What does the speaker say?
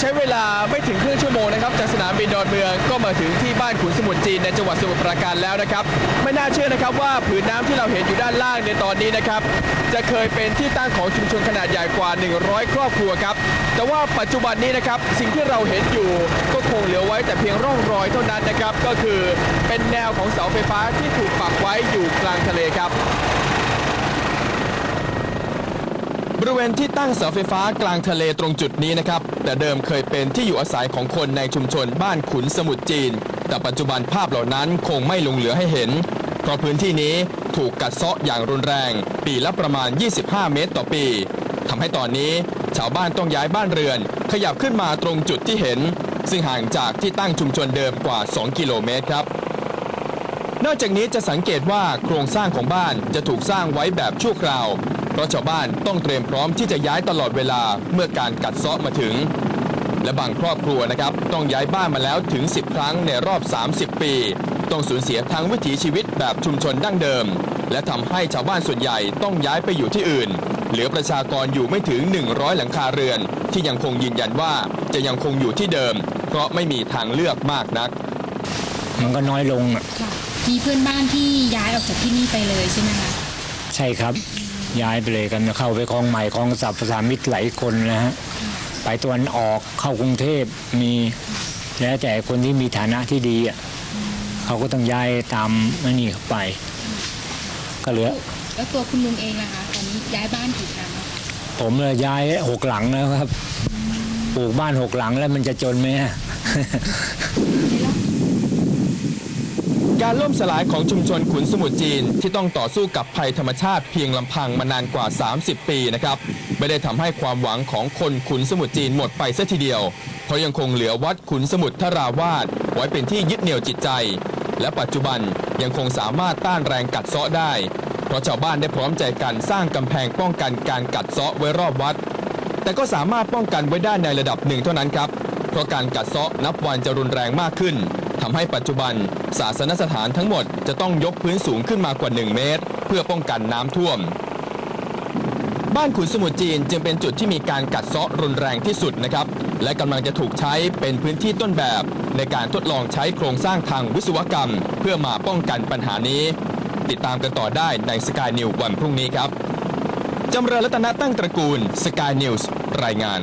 ใช้เวลาไม่ถึงครึ่งชั่วโมงนะครับจากสนามบินดอนเมืองก็มาถึงที่บ้านขุนสมุทรจีนในจังหวัดสมุทรปราการแล้วนะครับ ไม่น่าเชื่อนะครับว่าผืนน้ำที่เราเห็นอยู่ด้านล่างในตอนนี้นะครับจะเคยเป็นที่ตั้งของชุมชนขนาดใหญ่กว่า 100 ครอบครัวครับแต่ว่าปัจจุบันนี้นะครับสิ่งที่เราเห็นอยู่ก็คงเหลือไว้แต่เพียงร่องรอยเท่านั้นนะครับก็คือเป็นแนวของเสาไฟฟ้าที่ถูกปักไว้อยู่กลางทะเลครับ บริเวณที่ตั้งเสาไฟฟ้ากลางทะเลตรงจุดนี้นะครับ แต่เดิมเคยเป็นที่อยู่อาศัยของคนในชุมชนบ้านขุนสมุทรจีน แต่ปัจจุบันภาพเหล่านั้นคงไม่หลงเหลือให้เห็น เพราะพื้นที่นี้ถูกกัดเซาะอย่างรุนแรง ปีละประมาณ 25 เมตรต่อปีทำให้ตอนนี้ชาวบ้านต้องย้ายบ้านเรือน ขยับขึ้นมาตรงจุดที่เห็น ซึ่งห่างจากที่ตั้งชุมชนเดิมกว่า 2 กิโลเมตรครับนอกจากนี้จะสังเกตว่าโครงสร้างของบ้านจะถูกสร้างไว้แบบชั่วคราว เพราะชาวบ้านต้องเตรียมพร้อมที่จะย้ายตลอดเวลาเมื่อการกัดเซาะมาถึง และบางครอบครัวนะครับต้องย้ายบ้านมาแล้วถึง 10 ครั้งในรอบ 30 ปี ต้องสูญเสียทั้งวิถีชีวิตแบบชุมชนดั้งเดิม และทำให้ชาวบ้านส่วนใหญ่ต้องย้ายไปอยู่ที่อื่น เหลือประชากรอยู่ไม่ถึง 100 หลังคาเรือน ที่ยังคงยืนยันว่าจะยังคงอยู่ที่เดิม เพราะไม่มีทางเลือกมากนัก มันก็น้อยลงอะค่ะมีเพื่อนบ้านที่ย้ายออกจากที่นี่ไปเลยใช่ไหมคะใช่ครับ ย้ายไปเลยกันเข้าไปคลองใหม่คลองสับประสานมิตรหลายคนนะฮะไปตะวันออกเข้ากรุงเทพมีแล้วแต่คนที่มีฐานะที่ดีอะเขาก็ต้องย้ายตามไอ้นี่เข้าไป ก็เหลือแล้วตัวคุณลุงเองล่ะคะตอนนี้ย้ายบ้านกี่ครั้งแล้วคะผมเลยย้ายหกหลังแล้วครับปลูกบ้านหกหลังแล้วมันจะจนไหมฮะ การล่มสลายของชุมชนขุนสมุทรจีนที่ต้องต่อสู้กับภัยธรรมชาติเพียงลำพังมานานกว่า 30 ปีนะครับไม่ได้ทำให้ความหวังของคนขุนสมุทรจีนหมดไปเสียทีเดียว เพราะยังคงเหลือวัดขุนสมุทรทราวาสไว้เป็นที่ยึดเหนี่ยวจิตใจ และปัจจุบันยังคงสามารถต้านแรงกัดเซาะได้ เพราะชาวบ้านได้พร้อมใจกันสร้างกำแพงป้องกันการกัดเซาะไว้รอบวัด แต่ก็สามารถป้องกันไว้ได้ในระดับหนึ่งเท่านั้นครับเพราะการกัดเซาะนับวันจะรุนแรงมากขึ้น ทำให้ปัจจุบันศาสนสถานทั้งหมดจะต้องยกพื้นสูงขึ้นมากว่า 1 เมตร เพื่อป้องกันน้ำท่วม บ้านขุนสมุทรจีนจึงเป็นจุดที่มีการกัดเซาะรุนแรงที่สุดนะครับ และกำลังจะถูกใช้เป็นพื้นที่ต้นแบบ ในการทดลองใช้โครงสร้างทางวิศวกรรม เพื่อมาป้องกันปัญหานี้ ติดตามกันต่อได้ในสกายนิววันพรุ่งนี้ครับจำเริญรัตนตั้งตระกูลสกายนิวส์รายงาน